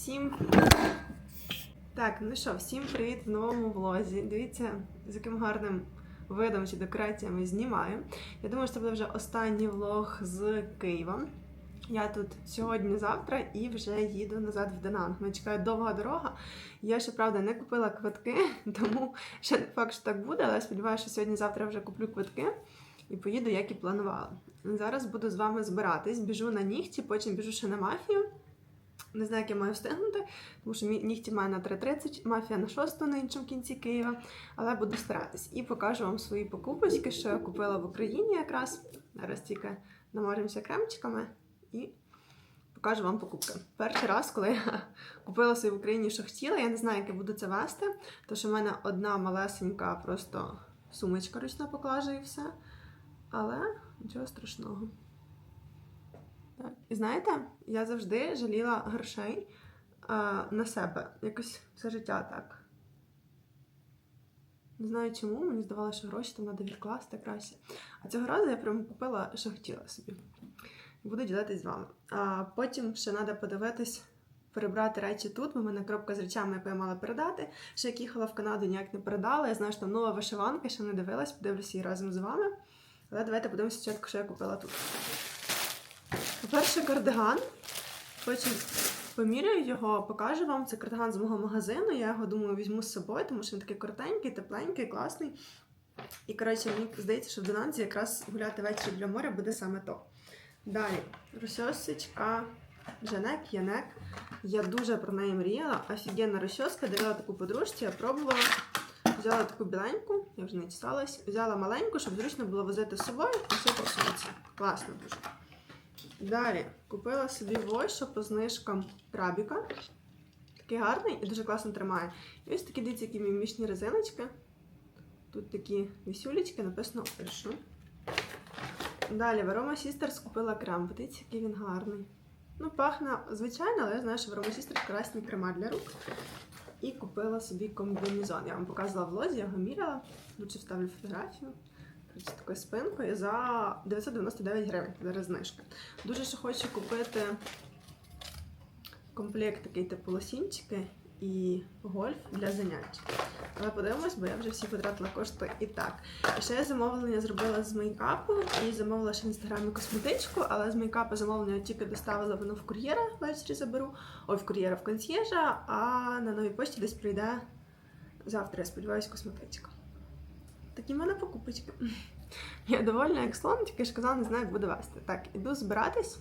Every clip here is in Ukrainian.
Всім так, ну що, всім привіт в новому влозі. Дивіться, з яким гарним видом чи декораціями знімаю. Я думаю, що це буде вже останній влог з Києва. Я тут сьогодні-завтра і вже їду назад в Дананг. Мене чекає довга дорога. Я ще правда не купила квитки, тому ще не факт, що так буде, але сподіваюся, що сьогодні-завтра вже куплю квитки і поїду, як і планувала. Зараз буду з вами збиратись, біжу на нігті, потім біжу ще на мафію. Не знаю, як я маю встигнути, тому що нігті маю на 3.30, мафія на 6 на іншому кінці Києва, але буду старатись. І покажу вам свої покупочки, що я купила в Україні якраз. Зараз тільки намажемося кремчиками і покажу вам покупки. Перший раз, коли я купила собі в Україні, що хотіла, я не знаю, як я буду це вести, тому що в мене одна малесенька просто сумочка ручна поклажа і все. Але нічого страшного. І знаєте, я завжди жаліла грошей а, на себе. Якось все життя так. Не знаю чому, мені здавалося, що гроші там треба відкласти краще. А цього разу я прям купила, що хотіла собі. Буду ділитись з вами. А потім ще треба подивитись, перебрати речі тут, бо в мене коробка з речами, яку я мала передати. Ще як їхала в Канаду, ніяк не передала. Я знаю, що там нова вишиванка, ще не дивилась, подивлюся її разом з вами. Але давайте подивимося спочатку, що я купила тут. По-перше, кардиган. Потім поміряю його, покажу вам. Це кардиган з мого магазину. Я його думаю візьму з собою, тому що він такий коротенький, тепленький, класний. І, коротше, мені здається, що в Донанзі якраз гуляти ввечері для моря буде саме то. Далі, розчосочка Жанек, Янек. Я дуже про неї мріяла. Офігенна розчоска, дивила таку подружці, я пробувала. Взяла таку біленьку, я вже не дісталась. Взяла маленьку, щоб зручно було возити з собою і все по сумці. Класно дуже. Далі купила собі ось по знижкам крабіка. Такий гарний і дуже класно тримає. І ось такі дивіться, які мімішні резиночки. Тут такі вісюлечки, написано Ольшу. Далі в Aroma купила крем. Подивіться, який він гарний. Ну, пахне звичайно, але я знаю, що в Aroma класні крема для рук. І купила собі комбінезон. Я вам показувала в лозі, я його міряла. Лучше вставлю фотографію. Коротше, такою спинкою за 999 гривень. Зараз знижка. Дуже ще хочу купити комплект такий типу лосінчики і гольф для занять. Але подивимось, бо я вже всі потратила кошти і так. І ще я замовлення зробила з мейкапу і замовила ще в інстаграмі косметичку, але з мейкапу замовлення тільки доставила воно в кур'єра, ввечері заберу. Ой, в кур'єра в консьєржа, а на новій пошті десь прийде завтра, я сподіваюся, косметичка. Такі в мене покупочки. Я довольна як слон, тільки ж казала, не знаю, як буду вести. Так, іду збиратись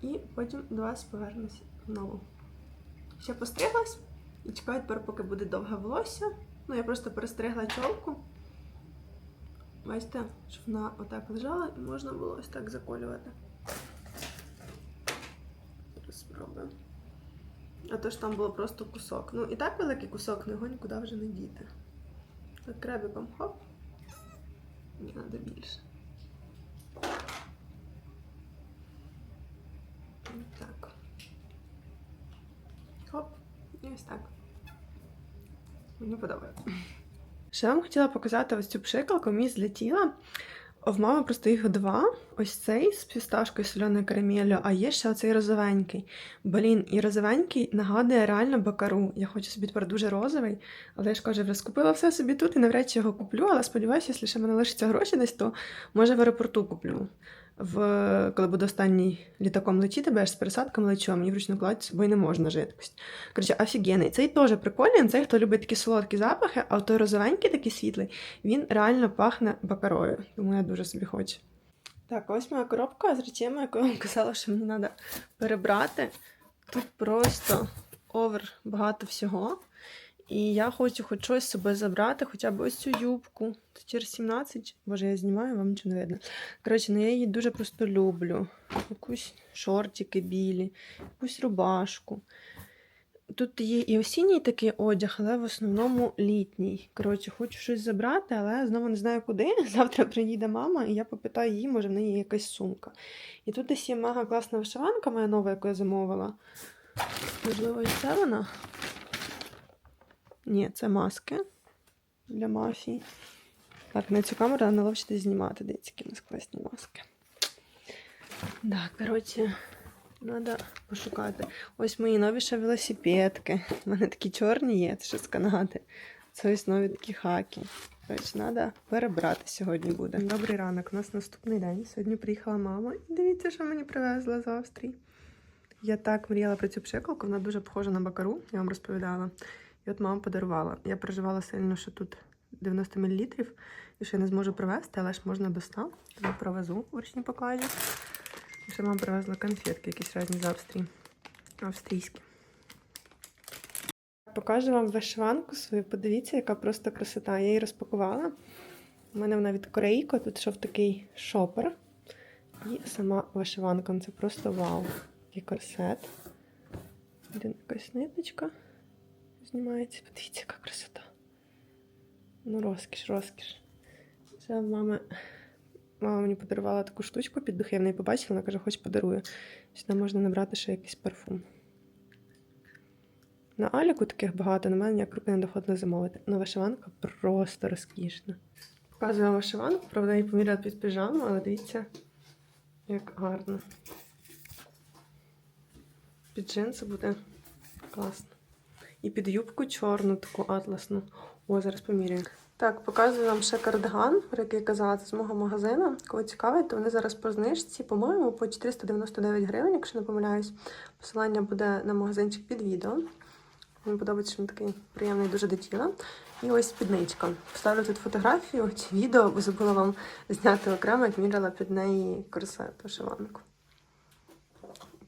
і потім до вас повернусь знову. Ще постриглась і чекаю тепер, поки буде довге волосся. Ну, я просто перестригла чолку. Бачите, щоб вона отак лежала і можна було ось так заколювати. Спробую. А то ж там було просто кусок. Ну і так великий кусок, його нікуди вже не діти. Так, крабиком хоп. Не треба більше. Так. Хоп. І ось так. Мені подобається. Ще вам хотіла показати ось цю пшикалку, мені злетіла. В мами просто їх два. Ось цей з фісташкою соленою карамелью, а є ще оцей розовенький. Блін, і розовенький нагадує реально бакару. Я хочу собі тепер дуже розовий, але я ж кажу, розкупила все собі тут і навряд чи його куплю, але сподіваюся, якщо ще мене лишиться гроші десь, то може в аеропорту куплю. В... Коли буду останній літаком летіти, бо я з пересадками лечу, а мені вручну кладати з собою не можна жидкость. Коротше, офігенний. Цей теж прикольний, цей, хто любить такі солодкі запахи, а той розовенький такий світлий, він реально пахне бакарою. Тому я дуже собі хочу. Так, ось моя коробка з речами, яку я вам казала, що мені треба перебрати. Тут просто овер багато всього. І я хочу хоч щось з собою забрати, хоча б ось цю юбку. Це через 17. Боже, я знімаю, вам нічого не видно. Коротше, ну я її дуже просто люблю. Якусь шортики білі, якусь рубашку. Тут є і осінній такий одяг, але в основному літній. Коротше, хочу щось забрати, але знову не знаю куди. Завтра приїде мама, і я попитаю її, може в неї є якась сумка. І тут десь є мега класна вишиванка, моя нова, яку я замовила. Можливо, і це вона. Ні, це маски для мафії. Так, на цю камеру треба наловчитись знімати. Дивіться, які у нас класні маски. Так, коротше, Треба пошукати. Ось мої нові ще велосипедки. У мене такі чорні є, це ще з Канади. Це ось нові такі хаки. Ось треба перебрати сьогодні буде. Добрий ранок, у нас наступний день. Сьогодні приїхала мама і дивіться, що мені привезла з Австрії. Я так мріяла про цю пшикалку, вона дуже похожа на бакару, я вам розповідала. І от мама подарувала. Я переживала сильно, що тут 90 мл, і я не зможу привезти, але ж можна до 100. Тому провезу в ручній покладі. І ще мама привезла конфетки, якісь різні з Австрії. Австрійські. Покажу вам вишиванку свою. Подивіться, яка просто красота. Я її розпакувала. У мене вона від Корейко. Тут йшов такий шопер. І сама вишиванка. Це просто вау. Який корсет. Один якась ниточка знімається. Подивіться, яка красота. Ну, розкіш, розкіш. Це в мами. Мама мені подарувала таку штучку під духи, я в неї побачила, вона каже, хоч подарую. Сюди можна набрати ще якийсь парфум. На Аліку таких багато, на мене ніяк руки не доходило замовити. Ну, вишиванка просто розкішна. Показую вам вишиванку, правда, її поміряла під піжаму, але дивіться, як гарно. Під джинси буде класно. І під юбку чорну, таку атласну. О, зараз поміряю. Так, показую вам ще кардиган, про який казала, це з мого магазину. Кого цікавить, то вони зараз по знижці, по-моєму, по 499 гривень, якщо не помиляюсь. Посилання буде на магазинчик під відео. Мені подобається, що він такий приємний дуже до тіла. І ось спідничка. Вставлю тут фотографію чи відео, бо забула вам зняти окремо, як міряла під неї корсет вишиванку.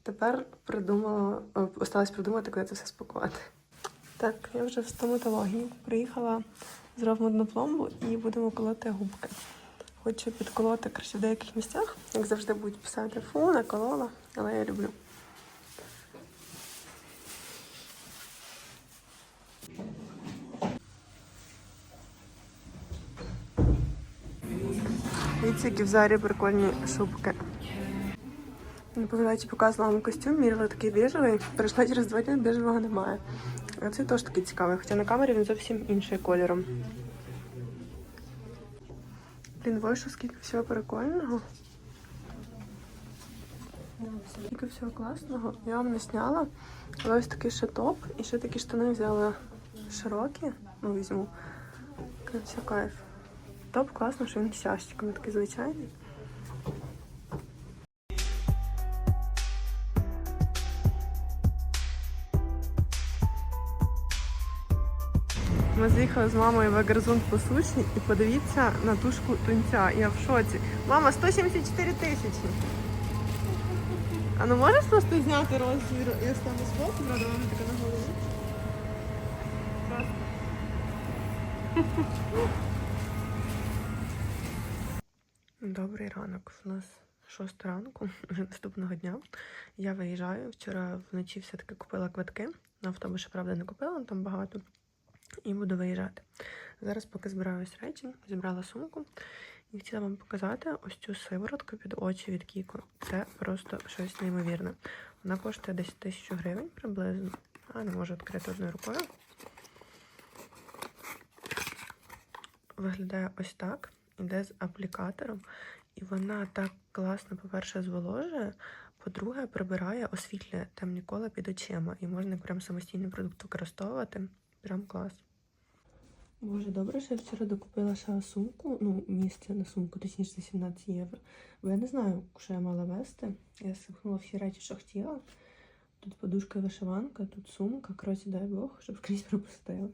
Тепер придумала, осталось придумати, куди це все спакувати. Так, я вже в стоматології. Приїхала зробимо одну пломбу і будемо колоти губки. Хочу підколоти краще в деяких місцях, як завжди будуть писати фу, наколола, але я люблю. Дивіться, які в зарі прикольні шубки. Не пам'ятаю, чи показувала вам костюм, мірила такий біжевий. Прийшла через два дні, біжевого немає. А це теж такий цікавий, хоча на камері він зовсім інший кольором. Блін, вийшло скільки всього прикольного. Скільки всього класного. Я вам не сняла. Але ось такий ще топ. І ще такі штани взяла широкі. Ну, візьму. Все кайф. Топ класно, що він з такий звичайний. Ми з'їхали з мамою в Агерзун по суші і подивіться на тушку тунця. Я в шоці. Мама, 174 тисячі. А ну можеш просто зняти розмір? Стану з боку, правда, вона така на голову. Добрий ранок. У нас 6 ранку, наступного дня. Я виїжджаю. Вчора вночі все-таки купила квитки. На автобус, правда, не купила, там багато і буду виїжджати. Зараз, поки збираюсь речі, зібрала сумку і хотіла вам показати ось цю сиворотку під очі від Кіко. Це просто щось неймовірне. Вона коштує десь тисячу гривень приблизно. А не можу відкрити одною рукою. Виглядає ось так. Іде з аплікатором. І вона так класно, по-перше, зволожує, по-друге, прибирає, освітлює темні кола під очима. І можна прям самостійний продукт використовувати. Прям клас. Боже, добре, що я вчора докупила ще сумку, ну, місце на сумку, точніше за 17 євро. Бо я не знаю, що я мала вести. Я сипнула всі речі, що хотіла. Тут подушка і вишиванка, тут сумка. Коротше, дай Бог, щоб скрізь пропустила.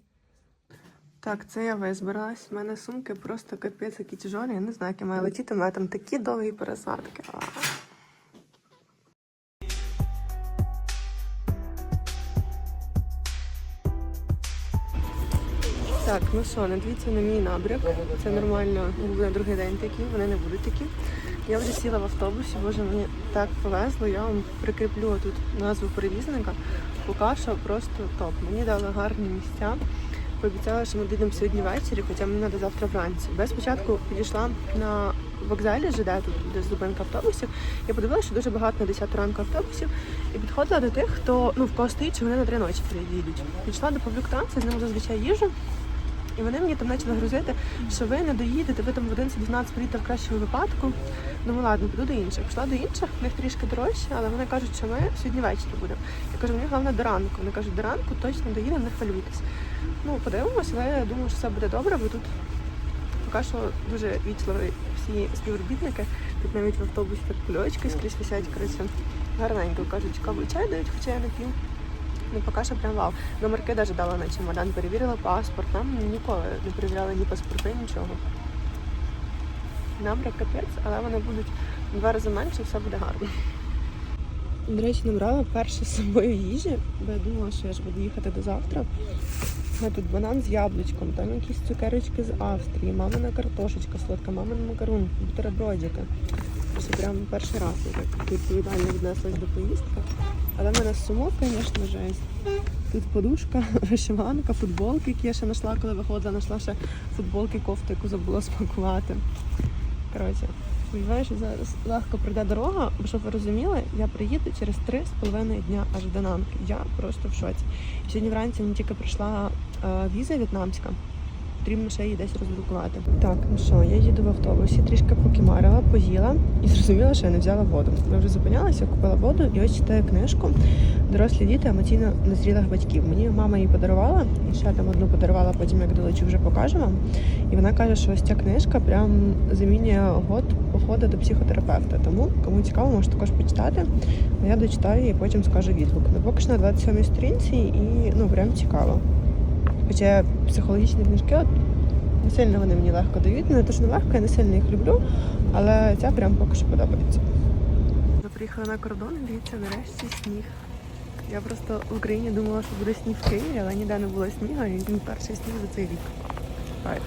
Так, це я визбиралась. У мене сумки просто капець, які тяжолі. Я не знаю, як я маю летіти, у мене там такі довгі пересадки. Так, ну що, не дивіться на мій набряк. Це нормально, він буде другий день такий, вони не будуть такі. Я вже сіла в автобусі, боже, мені так повезло. Я вам прикріплю тут назву перевізника. Поки що просто топ. Мені дали гарні місця. Пообіцяла, що ми дійдемо сьогодні ввечері, хоча мені треба завтра вранці. Бо спочатку підійшла на вокзалі ЖД, тут де зупинка автобусів. Я подивилася, що дуже багато на 10 ранку автобусів. І підходила до тих, хто ну в кого стоїть, що вони на три ночі приїдуть. Підійшла до Павлюк з ним зазвичай їжу. І вони мені там почали грузити, що ви не доїдете, ви там в 11-12 приїдете в кращому випадку. Думаю, ладно, піду до інших. Пішла до інших, в них трішки дорожче, але вони кажуть, що ми сьогодні ввечері будемо. Я кажу, мені головне до ранку. Вони кажуть, до ранку точно доїдемо, не хвилюйтесь. Ну, подивимось, але я думаю, що все буде добре, бо тут поки що дуже вічливі всі співробітники. Тут навіть в автобусі так кульочки скрізь висять, коротше, гарненько кажуть, каву чай дають, хоча я не п'ю. Ну, поки що прям вау. Номерки навіть дала на чемодан, перевірила паспорт. Нам ніколи не перевіряли ні паспорти, нічого. Нам капець, але вони будуть два рази менше, все буде гарно. До речі, набрала перше з собою їжі, бо я думала, що я ж буду їхати до завтра. У тут банан з яблучком, там якісь цукерочки з Австрії, мамина картошечка солодка, мамин макарон, бутербродики. Це прям перший раз я так відповідально віднеслась до поїздки. Але в мене сумок, звісно, жесть. Тут подушка, вишиванка, футболки, які я ще знайшла, коли виходила, знайшла ще футболки, кофту, яку забула спакувати. Коротше, сподіваюся, зараз легко пройде дорога, бо щоб ви розуміли, я приїду через три з половиною дня аж до Нанки. Я просто в шоці. Сьогодні вранці мені тільки прийшла е, віза в'єтнамська. Потрібно ще її десь роздрукувати. Так, ну що, я їду в автобусі, трішки покімарила, поїла і зрозуміла, що я не взяла воду. Ми вже зупинялися, купила воду і ось читаю книжку Дорослі діти емоційно незрілих батьків. Мені мама її подарувала, і ще там одну подарувала, потім як долечу вже покажу вам. І вона каже, що ось ця книжка прям замінює год походу до психотерапевта. Тому кому цікаво, може також почитати. Я дочитаю і потім скажу відгук. Ну, поки що на 27 сторінці і ну прям цікаво. Хоча психологічні книжки от, не сильно вони мені легко дають. Ну, Не то, що не легко, я не сильно їх люблю, але ця прям поки що подобається. Ми приїхали на кордон, дивіться, нарешті сніг. Я просто в Україні думала, що буде сніг в Києві, але ніде не було снігу, і він перший сніг за цей рік. Кайф.